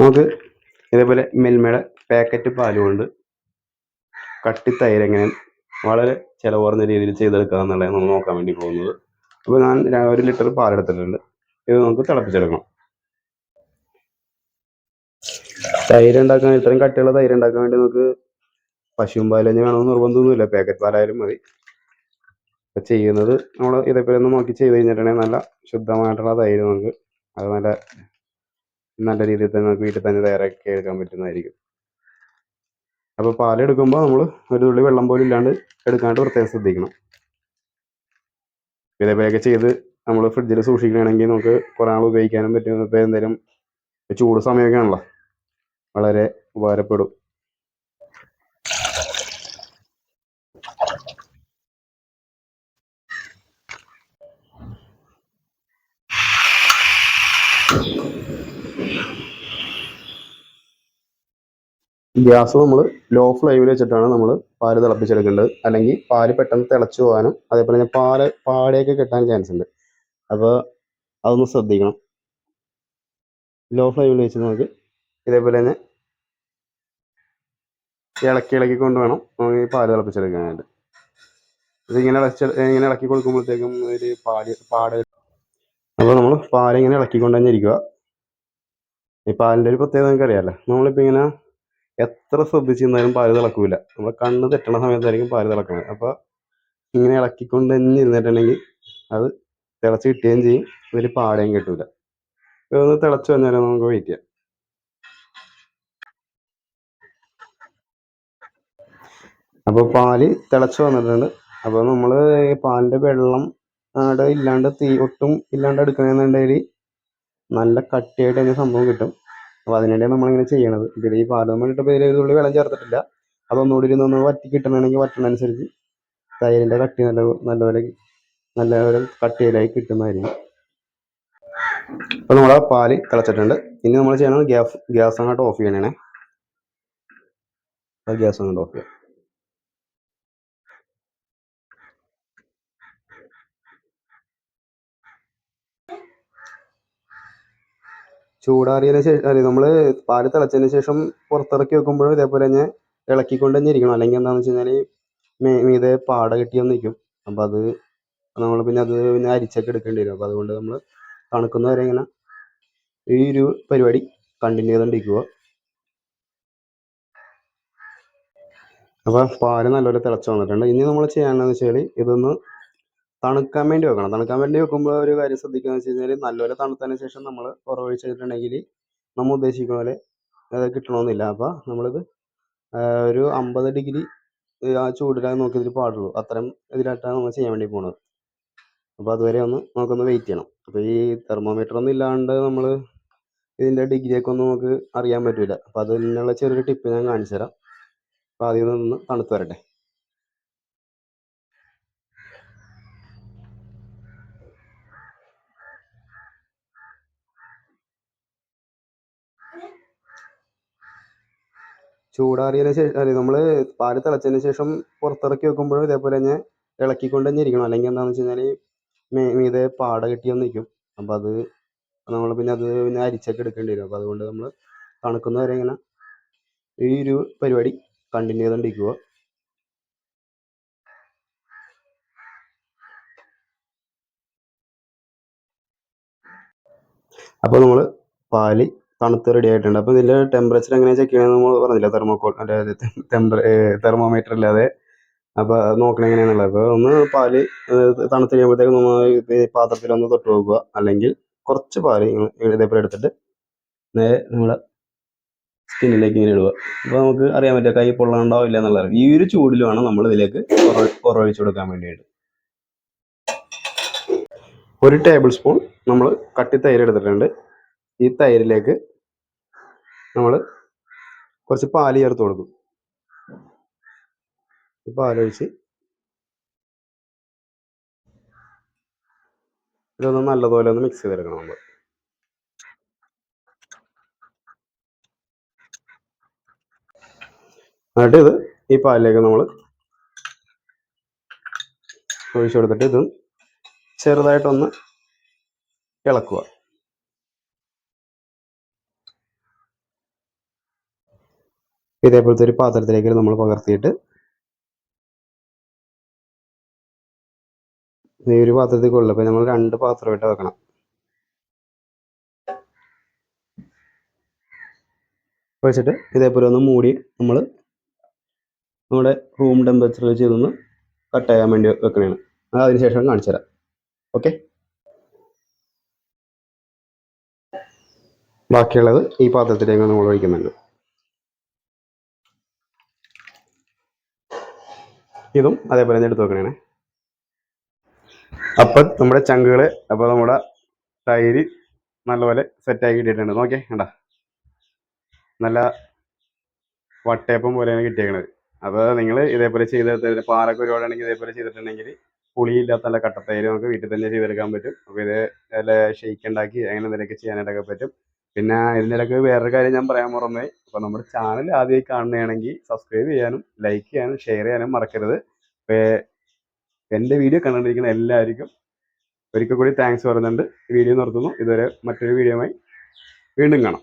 നമുക്ക് ഇതേപോലെ മിൽമയുടെ പാക്കറ്റ് പാൽ കൊണ്ട് കട്ടി തൈര് എങ്ങനെ വളരെ ചിലവ് കുറഞ്ഞ രീതിയിൽ ചെയ്തെടുക്കുക എന്നുള്ളത് നമ്മൾ നോക്കാൻ വേണ്ടി പോകുന്നത്. അപ്പോൾ ഞാൻ ഒരു ലിറ്റർ പാലെടുത്തിട്ടുണ്ട് ഇത് നമുക്ക് തിളപ്പിച്ചെടുക്കണം. തൈര് ഉണ്ടാക്കാൻ ഇത്രയും കട്ടിയുള്ള തൈര് ഉണ്ടാക്കാൻ വേണ്ടി നമുക്ക് പശുവും പാൽ തന്നെ വേണമെന്ന് നിർബന്ധമൊന്നുമില്ല. പാക്കറ്റ് പാലായാലും മതി. അപ്പം ചെയ്യുന്നത് നമ്മൾ ഇതേപോലെ ഒന്ന് നോക്കി ചെയ്ത് കഴിഞ്ഞിട്ടുണ്ടെങ്കിൽ നല്ല ശുദ്ധമായിട്ടുള്ള തൈര് നമുക്ക് അത് നല്ല നല്ല രീതിയിൽ തന്നെ നമുക്ക് വീട്ടിൽ തന്നെ തയ്യാറാക്കി എടുക്കാൻ പറ്റുന്നതായിരിക്കും. അപ്പോൾ പാലെടുക്കുമ്പോൾ നമ്മൾ ഒരു തുള്ളി വെള്ളം പോലും ഇല്ലാണ്ട് എടുക്കാണ്ട് പ്രത്യേകം ശ്രദ്ധിക്കണം. ഇതേപോലെയൊക്കെ ചെയ്ത് നമ്മൾ ഫ്രിഡ്ജിൽ സൂക്ഷിക്കുകയാണെങ്കിൽ നമുക്ക് കുറേ നാൾ ഉപയോഗിക്കാനും പറ്റും. ഇപ്പോൾ എന്തെങ്കിലും ചൂട് സമയമൊക്കെ ആണല്ലോ. വളരെ ഉപകാരപ്പെടും. ഗ്യാസ് നമ്മൾ ലോ ഫ്ലെയിമിൽ വെച്ചിട്ടാണ് നമ്മൾ പാൽ തിളപ്പിച്ചെടുക്കേണ്ടത്. അല്ലെങ്കിൽ പാൽ പെട്ടെന്ന് തിളച്ചു പോകാനും അതേപോലെ തന്നെ പാൽ പാടയൊക്കെ കിട്ടാൻ ചാൻസ് ഉണ്ട്. അപ്പോൾ അതൊന്ന് ശ്രദ്ധിക്കണം. ലോ ഫ്ലെയിമിൽ വെച്ച് നമുക്ക് ഇതേപോലെ തന്നെ ഇളക്കി ഇളക്കി കൊണ്ട് വേണം നമുക്ക് ഈ പാൽ തിളപ്പിച്ചെടുക്കാനായിട്ട്. ഇതിങ്ങനെ ഇളച്ച് ഇങ്ങനെ ഇളക്കി കൊടുക്കുമ്പോഴത്തേക്കും ഒരു പാൽ പാട അപ്പോൾ നമ്മൾ പാലിങ്ങനെ ഇളക്കിക്കൊണ്ട് തന്നെ ഇരിക്കുക. ഈ പാലിന്റെ ഒരു പ്രത്യേകത നിങ്ങൾക്ക് നമ്മളിപ്പോൾ ഇങ്ങനെ എത്ര ശ്രദ്ധിച്ചിരുന്നാലും പാൽ തിളക്കൂല. നമ്മൾ കണ്ണ് തെറ്റണ സമയത്തായിരിക്കും പാൽ തിളക്കുന്നത് അപ്പോൾ ഇങ്ങനെ ഇളക്കിക്കൊണ്ട് തന്നെ ഇരുന്നിട്ടുണ്ടെങ്കിൽ അത് തിളച്ച് കിട്ടുകയും ചെയ്യും. ഇതിൽ പാടുകയും കിട്ടൂല. ഇതൊന്ന് തിളച്ച് വന്നാലും നമുക്ക് വെയിറ്റ് ചെയ്യാം അപ്പോൾ പാൽ തിളച്ച് വന്നിട്ടുണ്ട്. അപ്പോൾ നമ്മൾ ഈ പാലിന്റെ വെള്ളം അവിടെ ഇല്ലാണ്ട് തീ ഒട്ടും ഇല്ലാണ്ട് എടുക്കണമെന്നുണ്ടെങ്കിൽ നല്ല കട്ടിയായിട്ട് അതിന് സംഭവം കിട്ടും. അപ്പോൾ നമ്മൾ നമ്മളിങ്ങനെ ചെയ്യണത്. ഇതിൽ ഈ പാൽ വേണ്ടിയിട്ട് പേര് ഒരു തുള്ളി വെള്ളം ചേർത്തിട്ടില്ല. അതൊന്നുകൂടി ഇരുന്ന് ഒന്ന് വറ്റി കിട്ടണമെങ്കിൽ വറ്റണനുസരിച്ച് തൈരിന്റെ കട്ടി നല്ല നല്ലപോലെ നല്ലപോലെ കട്ടിയിലായി കിട്ടുന്നതായിരിക്കും. അപ്പോൾ നമ്മളെ പാൽ തിളച്ചിട്ടുണ്ട്. ഇനി നമ്മൾ ചെയ്യണത് ഗ്യാസ് ഗ്യാസ് അങ്ങോട്ട് ഓഫ് ചെയ്യണേ ഗ്യാസ് അങ്ങോട്ട് ഓഫ് ചെയ്യാം. ചൂടാറിയതിന് ശേഷം നമ്മൾ പാൽ തിളച്ചതിന് ശേഷം പുറത്തിറക്കി വെക്കുമ്പോഴും ഇതേപോലെ തന്നെ ഇളക്കിക്കൊണ്ട് തന്നെ ഇരിക്കണം. അല്ലെങ്കിൽ എന്താണെന്ന് വെച്ച് കഴിഞ്ഞാൽ മീതെ പാട കെട്ടി വന്ന് നിൽക്കും അപ്പോൾ അത് നമ്മൾ പിന്നെ അത് പിന്നെ അരിച്ചൊക്കെ എടുക്കേണ്ടി വരും. അപ്പോൾ അതുകൊണ്ട് നമ്മൾ തണുക്കുന്ന വരെ ഇങ്ങനെ ഈ ഒരു പരിപാടി കണ്ടിന്യൂ ചെയ്തുകൊണ്ടിരിക്കുക അപ്പോൾ പാൽ നല്ലപോലെ തിളച്ച് വന്നിട്ടുണ്ട്. ഇനി നമ്മൾ ചെയ്യാനെന്ന് വെച്ചാൽ ഇതൊന്ന് തണുക്കാൻ വേണ്ടി വെക്കണം. തണുക്കാൻ വേണ്ടി വെക്കുമ്പോൾ ഒരു കാര്യം ശ്രദ്ധിക്കുക വെച്ച് കഴിഞ്ഞാൽ നല്ലപോലെ തണുത്തതിന് ശേഷം നമ്മൾ ഉറവൊഴിച്ചിട്ടുണ്ടെങ്കിൽ നമ്മൾ ഉദ്ദേശിക്കുന്ന പോലെ അത് കിട്ടണമെന്നില്ല അപ്പോൾ നമ്മളിത് ഒരു അമ്പത് ഡിഗ്രി ആ ചൂടിലാണ് നോക്കി ഇതിൽ പാടുള്ളൂ. അത്രയും ഇതിലായിട്ടാണ് നമ്മൾ ചെയ്യാൻ വേണ്ടി പോണത്. അപ്പോൾ അതുവരെ ഒന്ന് നമുക്കൊന്ന് വെയിറ്റ് ചെയ്യണം. അപ്പോൾ ഈ തെർമോമീറ്റർ ഒന്നും ഇല്ലാണ്ട് നമ്മൾ ഇതിന്റെ ഡിഗ്രിയൊക്കെ ഒന്നും നമുക്ക് അറിയാൻ പറ്റില്ല അപ്പോൾ അതിനുള്ള ചെറിയൊരു ടിപ്പ് ഞാൻ കാണിച്ചു തരാം അപ്പോൾ ആദ്യം ഒന്ന് തണുത്ത് വരട്ടെ. ചൂടാറിയതിന് ശേഷം നമ്മൾ പാൽ തിളച്ചതിന് ശേഷം പുറത്തിറക്കി വെക്കുമ്പോഴും ഇതേപോലെ തന്നെ ഇളക്കിക്കൊണ്ട് തന്നെ ഇരിക്കണം. അല്ലെങ്കിൽ എന്താണെന്ന് വെച്ച് കഴിഞ്ഞാൽ മീ മീതെ പാട കെട്ടി വന്ന് നിൽക്കും അപ്പോൾ അത് നമ്മൾ പിന്നെ അത് പിന്നെ അരിച്ചൊക്കെ എടുക്കേണ്ടി വരും. അപ്പോൾ അതുകൊണ്ട് നമ്മൾ തണുക്കുന്ന വരെ ഇങ്ങനെ ഈ ഒരു പരിപാടി കണ്ടിന്യൂ ചെയ്തുകൊണ്ടിരിക്കുക അപ്പോൾ നമ്മൾ പാൽ തണുത്ത് റെഡി ആയിട്ടുണ്ട്. അപ്പോൾ ഇതിന്റെ ടെമ്പറേച്ചർ എങ്ങനെയാണ് ചെക്ക് ചെയ്യണമെന്ന് നമ്മൾ പറഞ്ഞില്ല? തെർമോക്കോൾ അതായത് ടെമ്പറ തെർമോമീറ്റർ ഇല്ലാതെ. അപ്പോൾ നോക്കണം എങ്ങനെയാണെന്നുള്ളത് അപ്പോൾ ഒന്ന് പാൽ തണുത്ത് കഴിയുമ്പോഴത്തേക്ക് നമ്മൾ പാത്രത്തിൽ ഒന്ന് തൊട്ട് നോക്കുക. അല്ലെങ്കിൽ കുറച്ച് പാൽ ഇതേപോലെ എടുത്തിട്ട് നേരെ നമ്മുടെ സ്കിന്നിലേക്ക് ഇങ്ങനെ ഇടുക. അപ്പോൾ നമുക്ക് അറിയാൻ പറ്റുക കൈ പൊള്ളാണ്ടോ ഇല്ല എന്നുള്ളത്. ഈ ഒരു ചൂടിൽ വേണം നമ്മൾ ഇതിലേക്ക് ഉറവൊഴിച്ച് കൊടുക്കാൻ വേണ്ടിയിട്ട്. ഒരു ടേബിൾ സ്പൂൺ നമ്മൾ കട്ടി തൈര് എടുത്തിട്ടുണ്ട്. ഈ തൈരിലേക്ക് നമ്മൾ കുറച്ച് പാൽ ചേർത്ത് കൊടുക്കും. പാലൊഴിച്ച് ഇതൊന്ന് നല്ലതുപോലെ ഒന്ന് മിക്സ് ചെയ്തെടുക്കണം നമ്മൾ എന്നിട്ട് ഇത് ഈ പാലിലേക്ക് നമ്മൾ ഒഴിച്ചു കൊടുത്തിട്ട് ഇത് ചെറുതായിട്ടൊന്ന് ഇളക്കുക. ഇതേപോലത്തെ ഒരു പാത്രത്തിലേക്ക് നമ്മൾ പകർത്തിയിട്ട് ഈ ഒരു പാത്രത്തിൽ കൊള്ളുക നമ്മൾ രണ്ട് പാത്രമായിട്ട് വെക്കണം വെച്ചിട്ട് ഇതേപോലെ ഒന്ന് മൂടി നമ്മൾ നമ്മുടെ റൂം ടെമ്പറേച്ചറിൽ ചെയ്തൊന്ന് കട്ട് ചെയ്യാൻ വേണ്ടി വെക്കണതാണ് അത് അതിന് ശേഷം കാണിച്ചു തരാം ഓക്കെ ബാക്കിയുള്ളത് ഈ പാത്രത്തിലേക്ക് നമ്മൾ ഒഴിക്കുന്നുണ്ട്. ഇതും അതേപോലെ തന്നെ എടുത്ത് വെക്കണേ അപ്പം നമ്മുടെ ചങ്കുകൾ അപ്പോൾ നമ്മുടെ തൈര് നല്ലപോലെ സെറ്റ് സെറ്റാക്കി കിട്ടിയിട്ടുണ്ട് നോക്കിയേ കണ്ട? നല്ല വട്ടയപ്പം പോലെയാണ് കിട്ടിയേക്കണത്. അപ്പോൾ നിങ്ങൾ ഇതേപോലെ ചെയ്ത് പാലൊക്കെ ഒരുപാടാണെങ്കിൽ ഇതേപോലെ ചെയ്തിട്ടുണ്ടെങ്കിൽ പുളിയില്ലാത്ത നല്ല കട്ടത്തൈര് നമുക്ക് വീട്ടിൽ തന്നെ ചെയ്തെടുക്കാൻ പറ്റും. അപ്പോൾ ഇത് നല്ല ഷെയ്ക്ക് ഉണ്ടാക്കി അങ്ങനെ എന്തെങ്കിലുമൊക്കെ ചെയ്യാനായിട്ടൊക്കെ പറ്റും. പിന്നെ ഇതിനിടയ്ക്ക് വേറൊരു കാര്യം ഞാൻ പറയാൻ മറന്നു. അപ്പോൾ നമ്മുടെ ചാനൽ ആദ്യമായി കാണുകയാണെങ്കിൽ സബ്സ്ക്രൈബ് ചെയ്യാനും ലൈക്ക് ചെയ്യാനും ഷെയർ ചെയ്യാനും മറക്കരുത്. എന്റെ വീഡിയോ കണ്ടുകൊണ്ടിരിക്കുന്ന എല്ലാവർക്കും ഒരിക്കൽ കൂടി താങ്ക്സ് പറയുന്നുണ്ട്. വീഡിയോ നിർത്തുന്നു. ഇതുവരെ മറ്റൊരു വീഡിയോയുമായി വീണ്ടും കാണാം.